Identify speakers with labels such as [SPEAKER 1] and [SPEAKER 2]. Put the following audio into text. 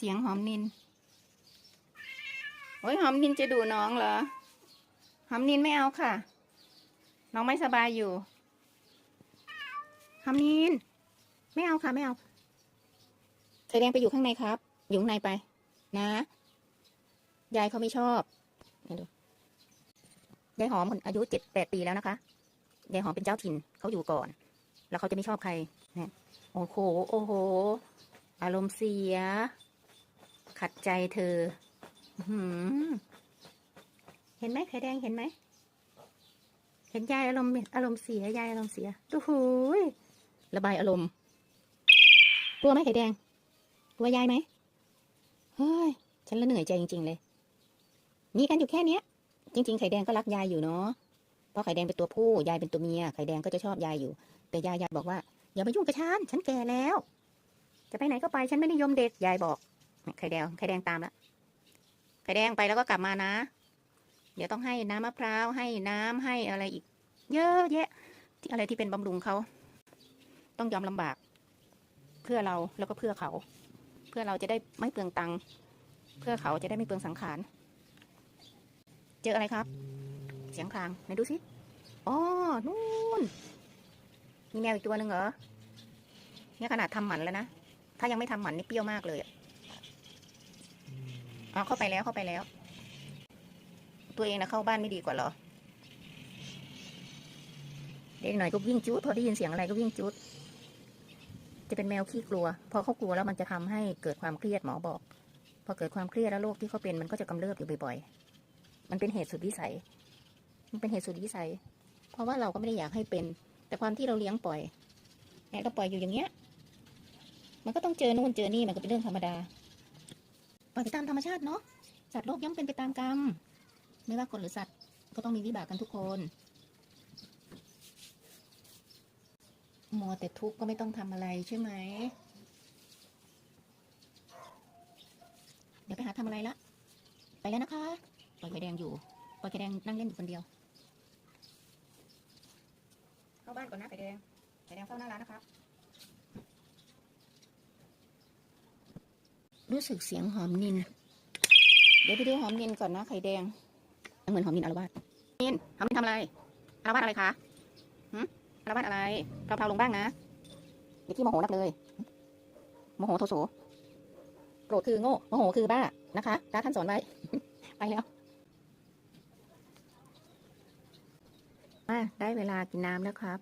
[SPEAKER 1] เสียงหอมนิน โอ้ยหอมนินจะดูน้องเหรอ หอมนินไม่เอาค่ะ น้องไม่สบายอยู่ หอมนิน ไม่เอาค่ะไม่เอาไข่แดงไปอยู่ข้างในครับ อยู่ข้างในไป นะ ยายเขาไม่ชอบดูยายหอมคนอายุเจ็ดแปดปีแล้วนะคะ ยายหอมเป็นเจ้าถิ่นเขาอยู่ก่อน แล้วเขาจะไม่ชอบใครเนี่ยโอ้โห โอ้โห อารมณ์เสีย ขัดใจเธอเห็นไหมไข่แดงเห็นไหม เห็นยายอารมณ์อารมณ์เสียยายอารมณ์เสียดูหูยระบายอารมณ์กลัวไหมไข่แดงกลัวยายไหมเฮ้ยฉันละเหนื่อยใจจริง ๆ เลยมีกันอยู่แค่เนี้ย จริง ๆ ไข่แดงก็รักยายอยู่เนาะเพราะไข่แดงเป็นตัวผู้ยายเป็นตัวเมียไข่แดงก็จะชอบยายอยู่ แต่ยายยายบอกว่าอย่ามายุ่งกับฉันฉันแก่แล้ว จะไปไหนก็ไปฉันไม่นิยมเด็กยายบอก ไข่แดงไข่แดงตามละไข่แดงไปแล้วก็กลับมานะ เดี๋ยวต้องให้น้ำมะพร้าวให้น้ำให้อะไรอีก เยอะแยะ ที่อะไรที่เป็นบำรุงเขาต้องยอมลำบาก เพื่อเราแล้วก็เพื่อเขา เพื่อเราจะได้ไม่เปลืองตังค์เพื่อเขาจะได้ไม่เปลืองสังขาร เจออะไรครับ เสียงคลางไหนดูสิอ๋อนู่นมีแมวอีกตัวหนึ่งเหรอเนี่ยขนาดทำหมันแล้วนะ ถ้ายังไม่ทำหมันนี่เปรี้ยวมากเลย อะอ๋อเข้าไปแล้วเข้าไปแล้ว ตัวเองนะเข้าบ้านไม่ดีกว่าหรอ เด็กหน่อยก็วิ่งจุดพอได้ยินเสียงอะไรก็วิ่งจุด จะเป็นแมวขี้กลัว พอเขากลัวแล้วมันจะทำให้เกิดความเครียดหมอบอก พอเกิดความเครียดแล้วโรคที่เขาเป็นมันก็จะกำเริบอยู่บ่อยๆ มันเป็นเหตุสุดวิสัย มันเป็นเหตุสุดวิสัย เพราะว่าเราก็ไม่ได้อยากให้เป็น แต่ความที่เราเลี้ยงปล่อยเนี่ยเราปล่อยอยู่อย่างเงี้ย มันก็ต้องเจอนู่นเจอนี่มันก็เป็นเรื่องธรรมดา ล่อยไปตามธรรมชาติเนาะสัตว์โลกย่อมเป็นไปตามกรรม ไม่ว่าคนหรือสัตว์ก็ต้องมีวิบากกันทุกคนมัวแต่ทุกข์ก็ไม่ต้องทำอะไรใช่ไหม เดี๋ยวไปหาทำอะไรละ ไปแล้วนะคะ ปล่อยไข่แดงอยู่ ปล่อยไข่แดงนั่งเล่นอยู่คนเดียว เข้าบ้านก่อนนะไข่แดงไข่แดงเฝ้าหน้าร้านนะครับ รู้สึกเสียงหอมนิน เดี๋ยวไปดูหอมนินก่อนนะไข่แดง เหมือนหอมนินอารวาสนินหอมนินทำอะไรอารวาสอะไรคะหืมอารวาสอะไรเพลาๆลงบ้างนะอย่าขี้โมโหนักเลยโมโหโทโสโกรธคือโง่โมโหคือบ้านะคะพระท่านสอนไว้ ไปแล้วมาได้เวลากินน้ำแล้วครับ